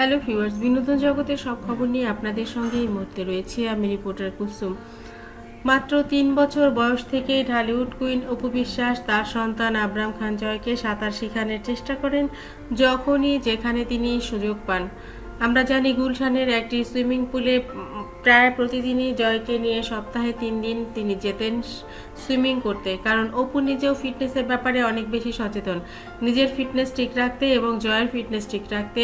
Hello viewers, বিনোদন জগতের সব খবর নিয়ে আপনাদের সঙ্গে এই মুহূর্তে রয়েছে আমি রিপোর্টার কুসুম। মাত্র তিন বছর বয়স থেকে ঢালিউড কুইন অপু বিশ্বাস, তার সন্তান আবরাম খান জয়কে সাঁতার শেখানোর চেষ্টা করেন, যখনই যেখানে তিনি সুযোগ পান। আমরা জানি গুলশানের একটি সুইমিং পুলে প্রায় প্রতিদিনই জয়কে নিয়ে সপ্তাহে তিন দিন তিনি যেতেন সুইমিং করতে। কারণ অপু নিজেও ফিটনেসের ব্যাপারে অনেক বেশি সচেতন। নিজের ফিটনেস ঠিক রাখতে এবং জয়ের ফিটনেস ঠিক রাখতে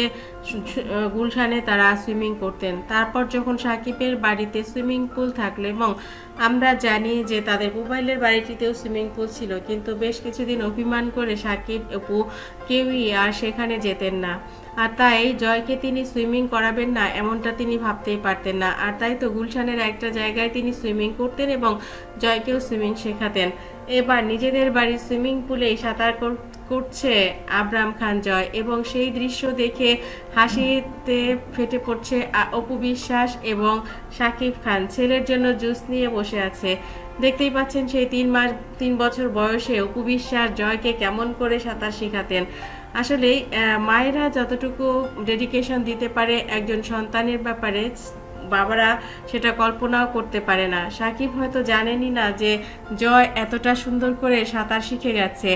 গুলশানে তারা সুইমিং করতেন। তারপর যখন সাকিবের বাড়িতে সুইমিং পুল থাকল এবং আমরা জানি যে তাদের মোবাইলের বাড়িটিতেও সুইমিং পুল ছিল, কিন্তু বেশ কিছুদিন অভিমান করে সাকিব, অপু কেউই আর সেখানে যেতেন না। আর তাই জয়কে তিনি সুইমিং করাবেন না, এমনটা তিনি ভাবতেই পারতেন না। আর তাই তো গুলশানের একটা জায়গায় তিনি সুইমিং করতেন এবং জয়কেও সুইমিং শেখাতেন। এবার নিজেদের বাড়ির সুইমিং পুলেই সাঁতার করছে আবরাম খান জয় এবং সেই দৃশ্য দেখে হাসিতে ফেটে পড়ছে অপু বিশ্বাস এবং সাকিব খান। ছেলের জন্য জুস নিয়ে বসে আছে। দেখতেই পাচ্ছেন সেই তিন মাস, তিন বছর বয়সে অপু বিশ্বাস জয়কে কেমন করে সাঁতার শেখাতেন। আসলে মায়েরা যতটুকু ডেডিকেশন দিতে পারে একজন সন্তানের ব্যাপারে, বাবারা সেটা কল্পনাও করতে পারে না। সাকিব হয়তো জানেনই না যে জয় এতটা সুন্দর করে সাঁতার শিখে গেছে।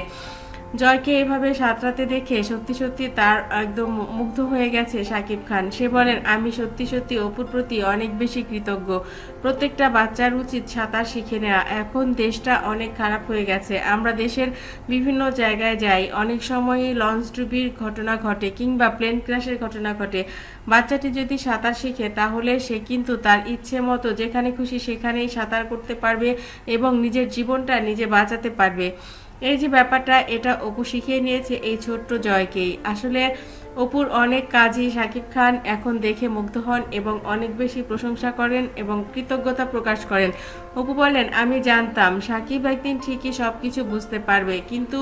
জয়কে এভাবে সাঁতরাতে দেখে সত্যি সত্যি তার একদম মুগ্ধ হয়ে গেছে সাকিব খান। সে বলেন, আমি সত্যি সত্যি অপুর প্রতি অনেক বেশি কৃতজ্ঞ। প্রত্যেকটা বাচ্চার উচিত সাঁতার শিখে নেওয়া। এখন দেশটা অনেক খারাপ হয়ে গেছে। আমরা দেশের বিভিন্ন জায়গায় যাই, অনেক সময়ই লঞ্চ ডুবির ঘটনা ঘটে কিংবা প্লেন ক্র্যাশের ঘটনা ঘটে। বাচ্চাটি যদি সাঁতার শিখে, তাহলে সে কিন্তু তার ইচ্ছে মতো যেখানে খুশি সেখানেই সাঁতার করতে পারবে এবং নিজের জীবনটা নিজে বাঁচাতে পারবে। এই যে ব্যাপারটা এটা অপু শিখিয়ে নিয়েছে এই ছোট্ট জয়কেই। আসলে অপুর অনেক কাজই শাকিব খান এখন দেখে মুগ্ধ হন এবং অনেক বেশি প্রশংসা করেন এবং কৃতজ্ঞতা প্রকাশ করেন। অপু বলেন, আমি জানতাম, সাকিব একদিন ঠিকই সব কিছু বুঝতে পারবে, কিন্তু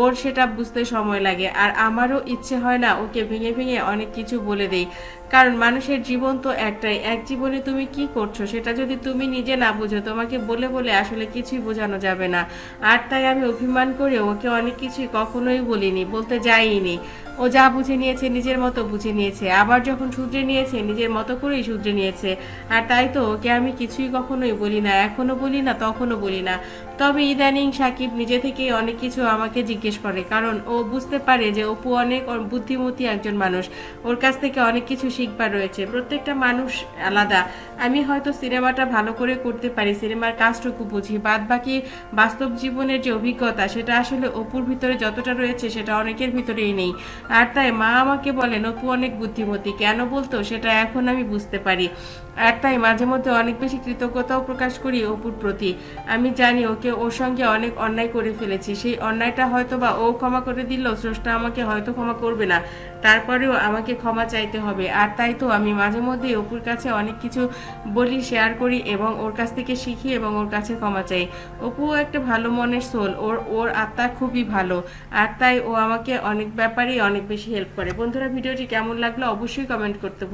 ওর সেটা বুঝতে সময় লাগে আর আমারও ইচ্ছে হয় না ওকে ভেঙে ভেঙে অনেক কিছু বলে দেই। কারণ মানুষের জীবন তো একটাই, এক জীবনে তুমি কি করছ সেটা যদি তুমি নিজে না বুঝো, তোমাকে বলে বলে আসলে কিছুই বোঝানো যাবে না। আর তাই আমি অভিমান করে ওকে অনেক কিছুই কখনোই বলিনি, বলতে যাইনি। ও যা বুঝে নিয়েছে নিজের মতো বুঝে নিয়েছে, আবার যখন শুধরে নিয়েছে নিজের মতো করেই শুধরে নিয়েছে। আর তাই তো ওকে আমি কিছুই কখনোই বলি না, এখনও বলি না, তখনও বলি না। তবে ইদানিং সাকিব নিজে থেকেই অনেক কিছু আমাকে জিজ্ঞেস করে, কারণ ও বুঝতে পারে যে অপু অনেক বুদ্ধিমতী একজন মানুষ। ওর কাছ থেকে অনেক কিছু শিখবার রয়েছে, প্রত্যেকটা মানুষ আলাদা। আমি হয়তো সিনেমাটা ভালো করে করতে পারি, সিনেমার কাজটুকু বুঝি বাদ বাকি বাস্তব জীবনের যে অভিজ্ঞতা, সেটা আসলে অপুর ভিতরে যতটা রয়েছে সেটা অনেকের ভিতরেই নেই। আর তাই মা আমাকে বলে অপু অনেক বুদ্ধিমতী। কেন বলতো? সেটা এখন আমি বুঝতে পারি। আর তাই মাঝে মধ্যে অনেক বেশি কৃতজ্ঞতাও প্রকাশ করি অপুর প্রতি। আমি জানি ওকে ওর সঙ্গে অনেক অন্যায় করে ফেলেছি। সেই অন্যায়টা হয়তো বা ও ক্ষমা করে দিল স্রষ্টা আমাকে হয়তো ক্ষমা করবে না। তারপরেও আমাকে ক্ষমা চাইতে হবে। আর তাই তো আমি মাঝে মধ্যে অপুর কাছে অনেক কিছু বলি শেয়ার করি এবং ওর কাছ থেকে শিখি এবং ওর কাছে ক্ষমা চাই। অপু একটা ভালো মনের সোল ওর ওর আত্মা খুবই ভালো। আর তাই ও আমাকে অনেক ব্যাপারেই অনেক বেশি হেল্প করে। বন্ধুরা, ভিডিওটি কেমন লাগল অবশ্যই কমেন্ট করতে।